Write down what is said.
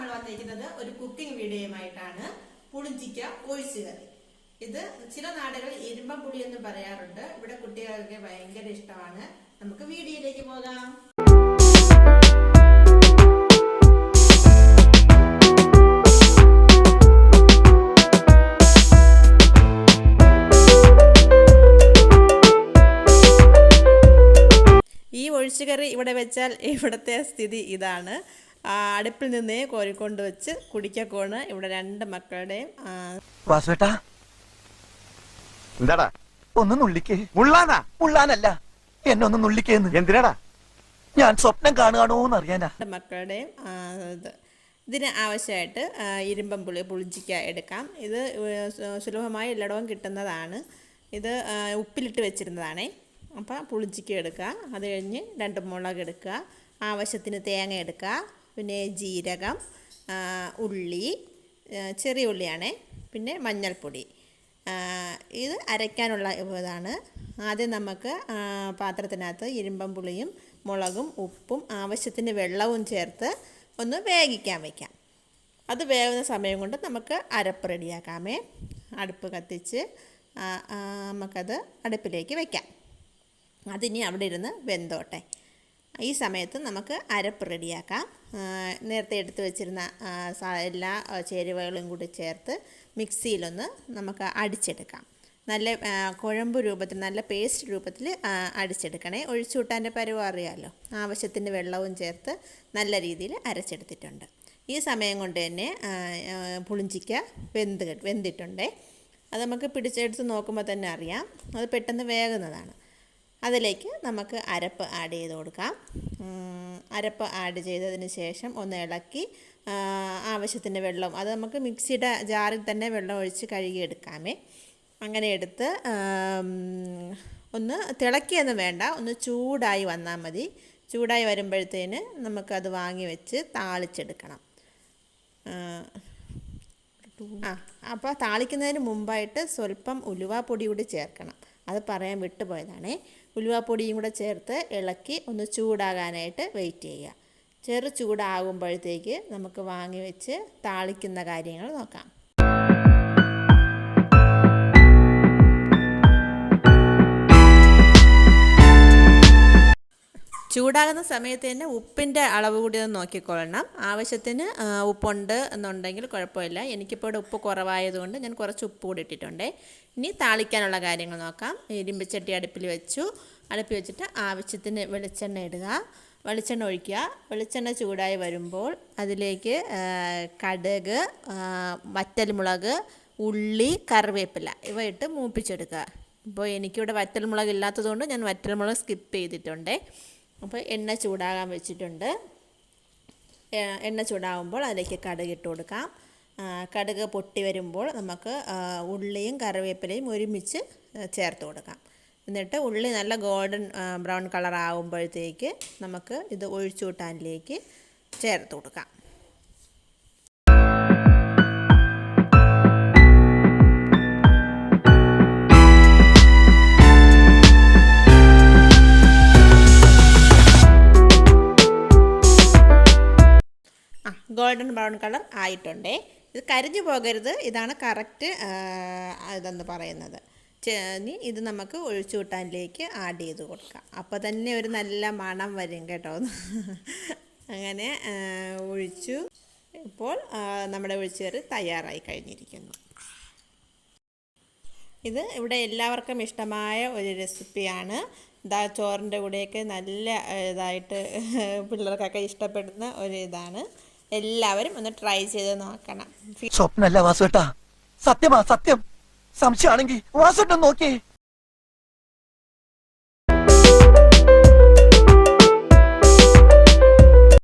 നമ്മൾ വന്നിരിക്കുന്നത് ഒരു കുക്കിംഗ് വീഡിയോയുമായിട്ടാണ്. പുളിഞ്ചിക്ക ഒഴിച്ചു കറി ഇത് ചില നാടുകളിൽ ഇരുമ്പം പുളി എന്ന് പറയാറുണ്ട്. ഇവിടെ കുട്ടികൾക്ക് ഭയങ്കര ഇഷ്ടമാണ്. നമുക്ക് വീഡിയോയിലേക്ക് പോകാം. ഈ ഒഴിച്ചുകറി ഇവിടെ വെച്ചാൽ ഇവിടുത്തെ സ്ഥിതി ഇതാണ്. അടുപ്പിൽ നിന്നേ കോരിക്കൊണ്ട് വെച്ച് കുടിക്കക്കോണ് ഇവിടെ രണ്ട് മക്കളുടെയും എന്താടാ? ഒന്ന് നുള്ളിക്കേ. മുള്ളാനാ? മുള്ളാനല്ല. എന്നെ ഒന്ന് നുള്ളിക്കേന്ന് എന്തിനാടാ? ഞാൻ സ്വപ്നം കാണുകയാണോന്ന് അറിയാനാ. രണ്ട് മക്കളുടെയും ഇത് ഇതിന് ആവശ്യമായിട്ട് ഇരുമ്പം പുളി പുളിഞ്ചിക്ക എടുക്കാം. ഇത് സുലഭമായി എല്ലായിടവും കിട്ടുന്നതാണ്. ഇത് ഉപ്പിലിട്ട് വെച്ചിരുന്നതാണേ. അപ്പം പുളിഞ്ചിക്ക എടുക്കുക. അത് കഴിഞ്ഞ് രണ്ട് മുളക് എടുക്കുക. ആവശ്യത്തിന് തേങ്ങ എടുക്കുക. പിന്നെ ജീരകം ഉള്ളി ചെറിയ ഉള്ളിയാണേ പിന്നെ മഞ്ഞൾപ്പൊടി. ഇത് അരയ്ക്കാനുള്ള ഇതാണ്. ആദ്യം നമുക്ക് പാത്രത്തിനകത്ത് ഇരുമ്പം പുളിയും മുളകും ഉപ്പും ആവശ്യത്തിന് വെള്ളവും ചേർത്ത് ഒന്ന് വേവിക്കാൻ വയ്ക്കാം അത് വേവുന്ന സമയം കൊണ്ട് നമുക്ക് അരപ്പ് റെഡിയാക്കാമേ. അടുപ്പ് കത്തിച്ച് നമുക്കത് അടുപ്പിലേക്ക് വയ്ക്കാം അതിനി അവിടെ ഇരുന്ന് വെന്തോട്ടെ. ഈ സമയത്ത് നമുക്ക് അരപ്പ് റെഡിയാക്കാം. നേരത്തെ എടുത്ത് വെച്ചിരുന്ന എല്ലാ ചേരുവകളും കൂടി ചേർത്ത് മിക്സിയിലൊന്ന് നമുക്ക് അടിച്ചെടുക്കാം. നല്ല കുഴമ്പ് രൂപത്തിൽ നല്ല പേസ്റ്റ് രൂപത്തിൽ അടിച്ചെടുക്കണേ. ഒഴിച്ചുകൂട്ടാന്റെ പരുവം അറിയാമല്ലോ ആവശ്യത്തിന് വെള്ളവും ചേർത്ത് നല്ല രീതിയിൽ അരച്ചെടുത്തിട്ടുണ്ട്. ഈ സമയം കൊണ്ട് തന്നെ പുളിഞ്ചിക്ക വെന്ത് വെന്തിട്ടുണ്ട്. അത് നമുക്ക് പിടിച്ചെടുത്ത് നോക്കുമ്പോൾ തന്നെ അറിയാം. അത് പെട്ടെന്ന് വേകുന്നതാണ്. അതിലേക്ക് നമുക്ക് അരപ്പ് ആഡ് ചെയ്ത് കൊടുക്കാം. അരപ്പ് ആഡ് ചെയ്തതിന് ശേഷം ഒന്ന് ഇളക്കി ആവശ്യത്തിന് വെള്ളം. അത് നമുക്ക് മിക്സിയുടെ ജാറിൽ തന്നെ വെള്ളം ഒഴിച്ച് കഴുകിയെടുക്കാമേ. അങ്ങനെ എടുത്ത് ഒന്ന് തിളക്കിയൊന്നും വേണ്ട. ഒന്ന് ചൂടായി വന്നാൽ മതി. ചൂടായി വരുമ്പോഴത്തേന് നമുക്കത് വാങ്ങി വെച്ച് താളിച്ചെടുക്കണം. ആ അപ്പോൾ താളിക്കുന്നതിന് മുമ്പായിട്ട് സ്വല്പം ഉലുവാപ്പൊടി കൂടി ചേർക്കണം. അത് പറയാൻ വിട്ടുപോയതാണ്. ഉലുവാപ്പൊടിയും കൂടെ ചേർത്ത് ഇളക്കി ഒന്ന് ചൂടാകാനായിട്ട് വെയിറ്റ് ചെയ്യുക. ചെറു ചൂടാകുമ്പോഴത്തേക്ക് നമുക്ക് വാങ്ങി വെച്ച് താളിക്കുന്ന കാര്യങ്ങൾ നോക്കാം. ചൂടാകുന്ന സമയത്ത് തന്നെ ഉപ്പിന്റെ അളവ് കൂടി ഒന്ന് നോക്കിക്കൊള്ളണം. ആവശ്യത്തിന് ഉപ്പുണ്ട് എന്നുണ്ടെങ്കിൽ കുഴപ്പമില്ല. എനിക്കിപ്പോൾ ഇവിടെ ഉപ്പ് കുറവായതുകൊണ്ട് ഞാൻ കുറച്ച് ഉപ്പ് കൂടി ഇട്ടിട്ടുണ്ട്. ഇനി താളിക്കാനുള്ള കാര്യങ്ങൾ നോക്കാം. ഇരുമ്പിച്ചട്ടി അടുപ്പിൽ വെച്ചു. അടുപ്പിൽ വെച്ചിട്ട് ആവശ്യത്തിന് വെളിച്ചെണ്ണ ഇടുക. വെളിച്ചെണ്ണ ഒഴിക്കുക. വെളിച്ചെണ്ണ ചൂടായി വരുമ്പോൾ അതിലേക്ക് കടുക് വറ്റൽമുളക് ഉള്ളി കറിവേപ്പില ഇവ ഇട്ട് മൂപ്പിച്ചെടുക്കുക. ഇപ്പോൾ എനിക്കിവിടെ വറ്റൽമുളക് ഇല്ലാത്തതുകൊണ്ട് ഞാൻ വറ്റൽമുളക് സ്കിപ്പ് ചെയ്തിട്ടുണ്ട്. അപ്പോൾ എണ്ണ ചൂടാകാൻ വെച്ചിട്ടുണ്ട്. എണ്ണ ചൂടാകുമ്പോൾ അതിലേക്ക് കടുക് ഇട്ട് കൊടുക്കാം. കടുക് പൊട്ടി വരുമ്പോൾ നമുക്ക് ഉള്ളിയും കറിവേപ്പിലയും ഒരുമിച്ച് ചേർത്ത് കൊടുക്കാം. എന്നിട്ട് ഉള്ളി നല്ല ഗോൾഡൻ ബ്രൗൺ കളർ ആകുമ്പോഴത്തേക്ക് നമുക്ക് ഇത് ഒഴിച്ചുകൂട്ടാനിലേക്ക് ചേർത്ത് കൊടുക്കാം. ഗോൾഡൻ ബ്രൗൺ കളർ ആയിട്ടുണ്ടേ. ഇത് കരിഞ്ഞു പോകരുത്. ഇതാണ് കറക്റ്റ് ഇതെന്ന് പറയുന്നത്. ഇനി ഇത് നമുക്ക് ഒഴിച്ചു കൂട്ടാനിലേക്ക് ആഡ് ചെയ്ത് കൊടുക്കാം. അപ്പോൾ തന്നെ ഒരു നല്ല മണം വരും കേട്ടോ. അങ്ങനെ ഒഴിച്ചു. ഇപ്പോൾ നമ്മുടെ ഒഴിച്ചുകറി തയ്യാറായി കഴിഞ്ഞിരിക്കുന്നു. ഇത് ഇവിടെ എല്ലാവർക്കും ഇഷ്ടമായ ഒരു റെസിപ്പിയാണ്. ഇതാ ചോറിന്റെ കൂടെയൊക്കെ നല്ല ഇതായിട്ട് പിള്ളേർക്കൊക്കെ ഇഷ്ടപ്പെടുന്ന ഒരു ഇതാണ്. എല്ലാവരും ഒന്ന് ട്രൈ ചെയ്ത് നോക്കണം. സ്വപ്നല്ല വാസുവേട്ടാ സത്യമാ സത്യം. സംശയമാണെങ്കിൽ വാസുവേട്ടൻ നോക്കിയേ